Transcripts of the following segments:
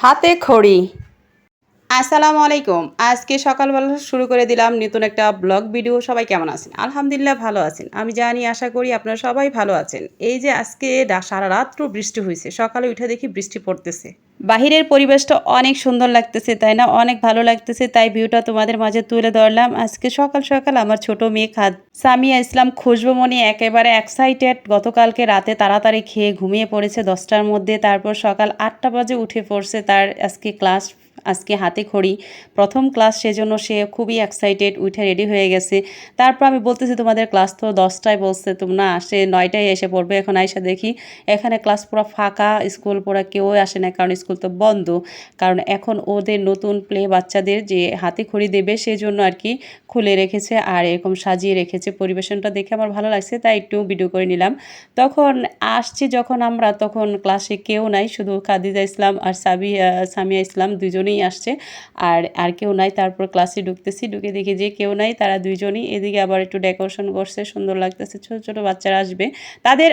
হাতে খড়ি। আসসালামু আলাইকুম। আজকে সকালবেলা শুরু করে দিলাম নতুন একটা ব্লগ ভিডিও। সবাই কেমন আছেন? আলহামদুলিল্লাহ ভালো আছেন। আমি জানি, আশা করি আপনারা সবাই ভালো আছেন। এই যে আজকে সারা রাত্র বৃষ্টি হয়েছে সকালে উঠে দেখি বৃষ্টি পড়তেছে। বাহিরের পরিবেশটা অনেক সুন্দর লাগতেছে, তাই না? অনেক ভালো লাগতেছে, তাই ভিউটা তোমাদের মাঝে তুলে ধরলাম। আজকে সকাল সকাল আমার ছোট মেয়ে খাদ, সামিয়া ইসলাম খুশবুমণি একেবারে এক্সাইটেড গতকালকে রাতে তাড়াতাড়ি খেয়ে ঘুমিয়ে পড়েছে দশটার মধ্যে। তারপর সকাল আটটা বাজে উঠে পড়ছে তার আজকে ক্লাস আজকে হাতে খড়ি। প্রথম ক্লাস সেজন্য সে খুবই এক্সাইটেড উঠে রেডি হয়ে গেছে। তারপর আমি বলতেছি, তোমাদের ক্লাস তো দশটায় বলছে, তোমরা আসে নয়টায় এসে পড়বে। এখন আইসা দেখি, এখানে ক্লাস পুরো ফাঁকা স্কুল পুরো কেউ আসে না, কারণ স্কুল তো বন্ধ। কারণ এখন ওদের নতুন প্লে বাচ্চাদের যে হাতে খড়ি দেবে সেই জন্য আর কি খুলে রেখেছে আর এরকম সাজিয়ে রেখেছে। পরিবেশনটা দেখে আমার ভালো লাগছে, তাই একটু ভিডিও করে নিলাম। তখন আসছি যখন আমরা, তখন ক্লাসে কেউ নাই, শুধু কাদিজা ইসলাম আর সাবি সামিয়া ইসলাম দুজনেই। আসছে। আর আর কেউ নাই, তারপর ক্লাসে ঢুকতেছি, ঢুকে দেখি যে কেউ নাই, তারা দুইজনই। এদিকে আবার একটু ডেকোরেশন করছে, সুন্দর লাগতেছে, ছোট ছোট বাচ্চারা আসবে। তাদের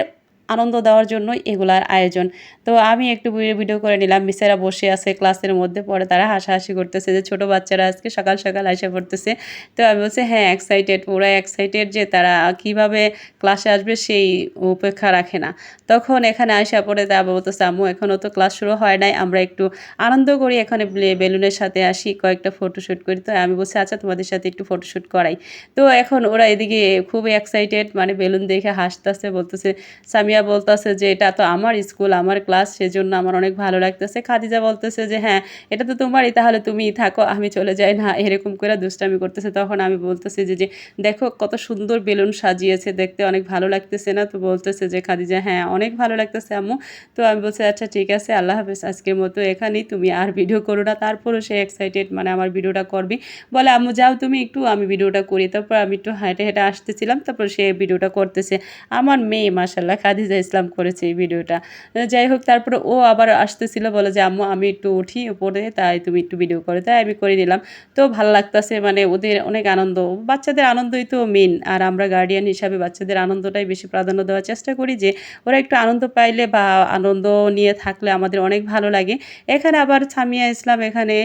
আনন্দ দেওয়ার জন্য এগুলার আয়োজন। তো আমি একটু ভিডিও করে নিলাম। মিসেরা বসে আছে ক্লাসের মধ্যে। পরে তারা হাসাহাসি করতেছে যে, ছোট বাচ্চারা আজকে সকাল সকাল এসে পড়তেছে। তো আমি বলছি হ্যাঁ এক্সাইটেড ওরা এক্সাইটেড যে তারা কীভাবে ক্লাসে আসবে সেই উপেক্ষা রাখে না। তখন এখানে আসা পরে তা বলতেছে, আম্মু এখনও তো ক্লাস শুরু হয় নাই। আমরা একটু আনন্দ করি। এখানে বেলুনের সাথে আসি, কয়েকটা ফটোশ্যুট করি। তো আমি বলছি আচ্ছা তোমাদের সাথে একটু ফটোশ্যুট করাই। তো এখন ওরা এদিকে খুবই এক্সাইটেড মানে বেলুন দেখে হাসতেছে, বলতেছে সামিয়া বলতেছে যে, এটা তো আমার স্কুল, আমার ক্লাস, সেজন্য আমার অনেক ভালো লাগতেছে। খাদিজা বলতেছে যে হ্যাঁ এটা তো তোমারই, তাহলে তুমি থাকো, আমি চলে যাই। না, এরকম করে দুষ্টামি করতেছে। তখন আমি বলতেছি যে যে, দেখো, কত সুন্দর বেলুন সাজিয়েছে, দেখতে অনেক ভালো লাগতেছে না? তো বলতেছে যে, খাদিজা হ্যাঁ অনেক ভালো লাগতেছে আম্মু। তো আমি বলছি আচ্ছা ঠিক আছে, আল্লাহ হাফেজ, আজকের মতো এখানেই। তুমি আর ভিডিও করো না। তারপরও সে এক্সাইটেড মানে আমার ভিডিওটা করবি। বলে, আম্মু, যাও তুমি একটু, আমি ভিডিওটা করি। তারপর আমি একটু হেঁটে হেঁটে আসতেছিলাম। তারপর সে ভিডিওটা করতেছে। আমার মেয়ে মাসাল্লাহ খাদিজা ইসলাম করেছে এই ভিডিওটা। যাই হোক, তারপরে ও আবার আসতেছিল, বলে যে, আম্মু, আমি একটু উঠি উপরে, তাই তুমি একটু ভিডিও করে, তাই আমি করে নিলাম। তো ভালো লাগতেছে মানে ওদের অনেক আনন্দ। বাচ্চাদের আনন্দই তো মেন আর আমরা গার্ডিয়ান হিসাবে বাচ্চাদের আনন্দটাই বেশি প্রাধান্য দেওয়ার চেষ্টা করি যে, ওরা একটু আনন্দ পাইলে বা আনন্দ নিয়ে থাকলে আমাদের অনেক ভালো লাগে। এখানে আবার সামিয়া ইসলাম এখানে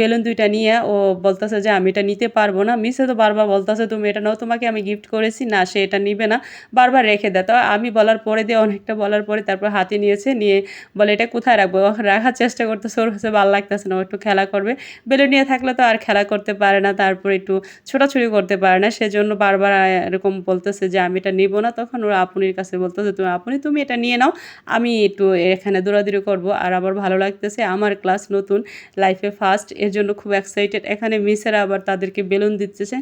বেলুন দুইটা নিয়ে, ও বলতেছে যে, আমি এটা নিতে পারব না। মিসে তো বারবার বলতেছে, তুমি এটা নাও, তোমাকে আমি গিফট করেছি। না, সে এটা নিবে না, বারবার রেখে দেয়। তো আমি বলার পরে দিয়ে অনেকটা বলার পরে তারপর হাতে নিয়েছে, নিয়ে বলে, এটা কোথায় রাখব? রাখার চেষ্টা করতেছে, ওর কাছে ভালো লাগতেছে না, ও একটু খেলা করবে। বেলুন নিয়ে থাকলে তো আর খেলা করতে পারে না, তারপর একটু ছোটাছুটি করতে পারে না। সেজন্য বারবার এরকম বলতেছে যে, আমি এটা নিব না। তখন ওরা আপুনির কাছে বলতেছে, তুমি, আপনি, তুমি এটা নিয়ে নাও, আমি একটু এখানে দৌড়াদৌড়ি করব। আর আবার ভালো লাগতেছে, আমার ক্লাস নতুন, লাইফে ফার্স্ট, এর জন্য খুব এক্সাইটেড এখানে মিসেরা আবার তাদেরকে বেলুন দিতেছে,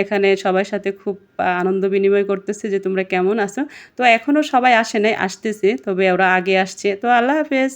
এখানে সবার সাথে খুব আনন্দ বিনিময় করতেছে যে, তোমরা কেমন আছো? তো এখনও সবাই আসে নাই আসতেছে তবে ওরা আগে আসছে। তো আল্লাহ হাফেজ।